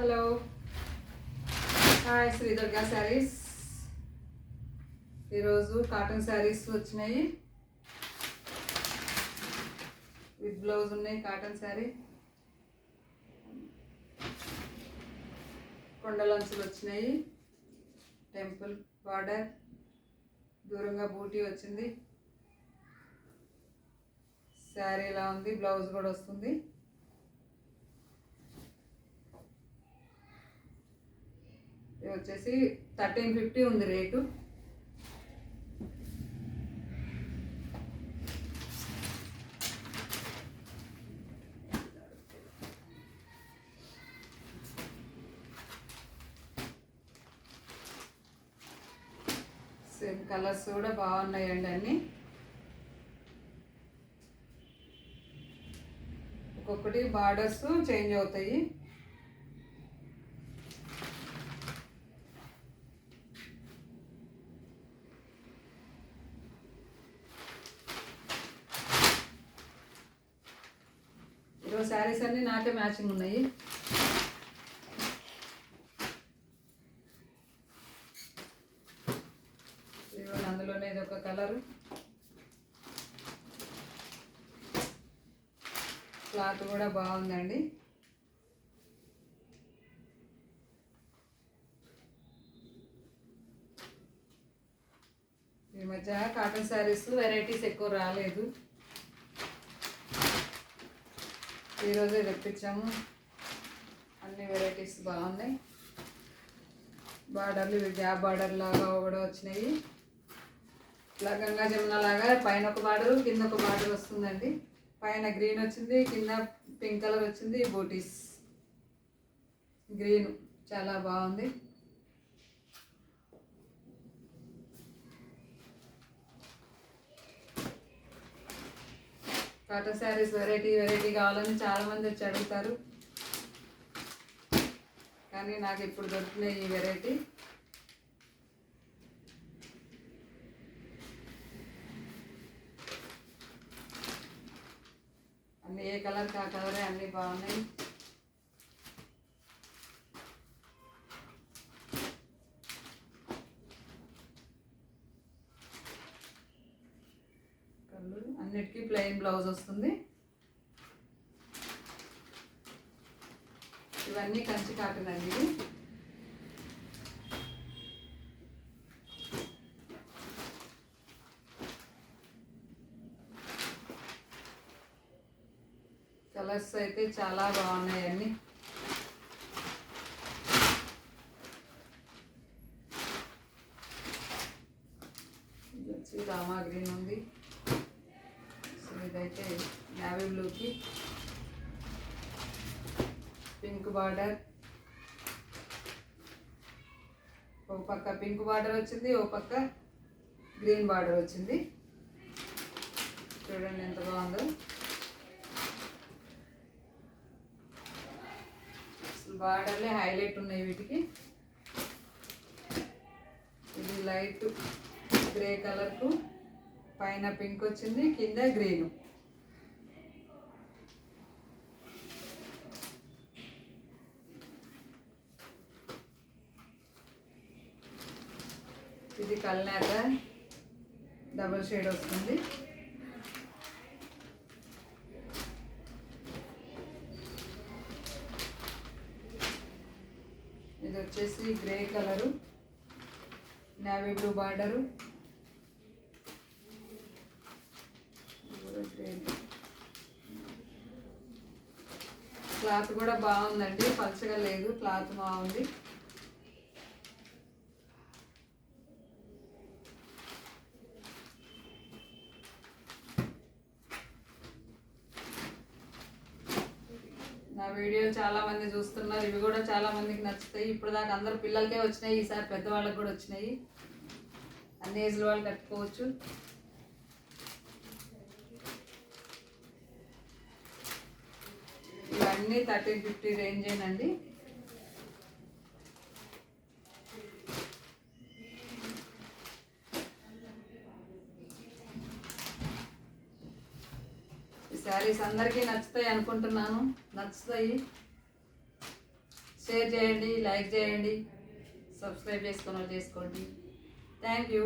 Hello hi Shri Durga saris ఈరోజు cotton saris వచ్చినాయి. With blouse ఉన్నాయి కాటన్ శారీ కొండలంచులు వచ్చినాయి. టెంపుల్ బార్డర్ దూరంగా బూటీ వచ్చింది. శారీ ఇలా ఉంది బ్లౌజ్ కూడా వస్తుంది. ఇది వచ్చేసి థర్టీన్ ఫిఫ్టీ ఉంది రేటు. సేమ్ కలర్స్ కూడా బాగున్నాయండి అన్నీ. ఒక్కొక్కటి బార్డర్స్ చేంజ్ అవుతాయి. ఈరోజు శారీస్ అన్నీ నాకే మ్యాచింగ్ ఉన్నాయి. అందులోనే ఇది ఒక కలరు. క్లాత్ కూడా బాగుందండి. ఈ మధ్య కాటన్ శారీస్ వెరైటీస్ ఎక్కువ రాలేదు. ఈరోజే తెప్పించాము. అన్ని వెరైటీస్ బాగున్నాయి. బార్డర్లు ఇవి గ్యాప్ బార్డర్ లాగా కూడా వచ్చినాయి. ఇలా గంగా జమున లాగా పైన ఒక బార్డర్ కింద ఒక బార్డర్ వస్తుందండి. పైన గ్రీన్ వచ్చింది కింద పింక్ కలర్ వచ్చింది బూటీస్ గ్రీన్ చాలా బాగుంది. కాటన్ శారీస్ వెరైటీ వెరైటీ కావాలని చాలామంది వచ్చి అడుగుతారు. కానీ నాకు ఇప్పుడు దొరికినాయి ఈ వెరైటీ. అన్నీ ఏ కలర్ కా కలరే అన్నీ బాగున్నాయి. అన్నిటికీ ప్లెయిన్ బ్లౌజ్ వస్తుంది. ఇవన్నీ కంచి కాటన్ అండి కలర్స్ అయితే చాలా బాగున్నాయి రామా గ్రీన్ ఉంది. ఇదైతే నావీ బ్లూకి పింక్ బార్డర్. ఓ పక్క పింక్ బార్డర్ వచ్చింది ఓ పక్క గ్రీన్ బార్డర్ వచ్చింది. చూడండి ఎంత బాగుందో. బార్డర్లే హైలైట్ ఉన్నాయి వీటికి. ఇది లైట్ గ్రే కలర్కు. పైన పింక్ వచ్చింది కింద గ్రీన్. ఇది కల్నాక డబుల్ షేడ్ వస్తుంది. ఇది వచ్చేసి grey colour navy blue border cloth కూడా బాగుందండి పలచగా లేదు క్లాత్ బాగుంది. వీడియో చాలా మంది చూస్తున్నారు. ఇవి కూడా చాలా మందికి నచ్చుతాయి. ఇప్పుడు దాకా అందరు పిల్లలకే వచ్చినాయి. ఈసారి పెద్దవాళ్ళకి కూడా వచ్చినాయి. అన్ని ఏజ్ల వాళ్ళు కట్టుకోవచ్చు. ఇవన్నీ థర్టీన్ ఫిఫ్టీ రేంజ్ అండి శారీస్ అందరికీ నచ్చుతాయి అనుకుంటున్నాను. నచ్చుతాయి. షేర్ చేయండి లైక్ చేయండి సబ్స్క్రైబ్ చేసుకున్న వాళ్ళు చేసుకోండి. Thank you.